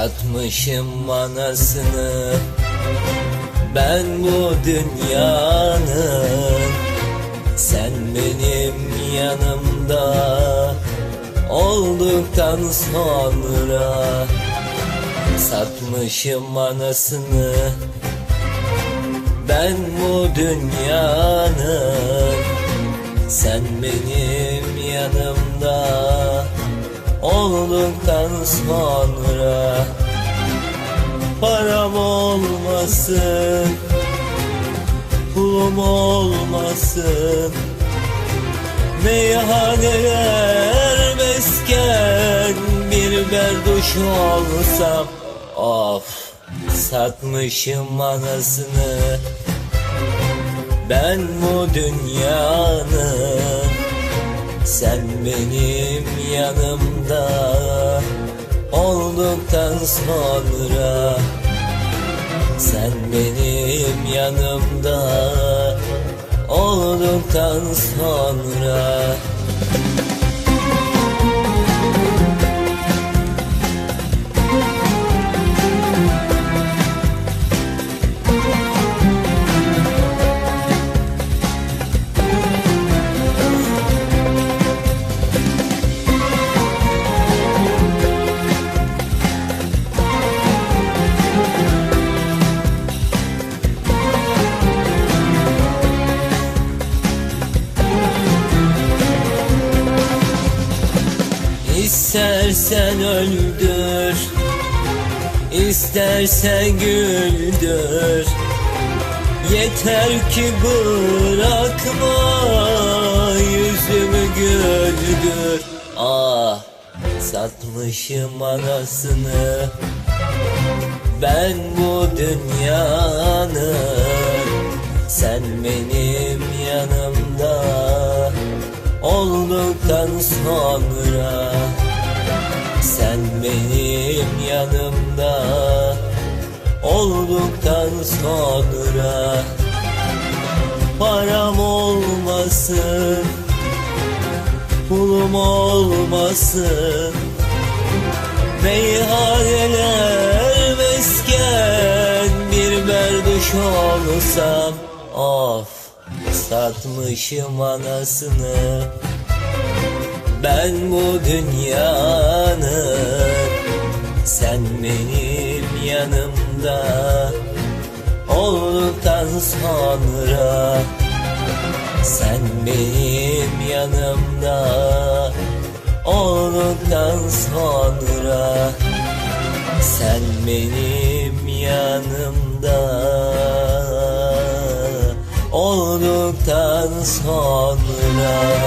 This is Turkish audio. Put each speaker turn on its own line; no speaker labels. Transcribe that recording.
Satmışım anasını Ben bu dünyanın Sen benim yanımda Olduktan sonra. Satmışım anasını Ben bu dünyanın Sen benim sonra Param olmasın Pulum olmasın. Meyhaneler mesken Bir berduş olsam Of Satmışım anasını Ben bu dünyanın Sen benim yanımda Olduktan sonra Sen benim yanımda Olduktan sonra İstersen öldür İstersen güldür. Yeter ki bırakma Yüzümü güldür. Ah satmışım anasını. Ben bu dünyanın Sen benim yanımda. Olduktan sonra yanımda Olduktan sonra Param olmasın Pulum olmasın. Meyhaneler mesken Bir berduş olsam Of Satmışım anasını. Ben bu dünyanın Sen benim yanımda Olduktan sonra. Sen benim yanımda Olduktan sonra. Sen benim yanımda Olduktan sonra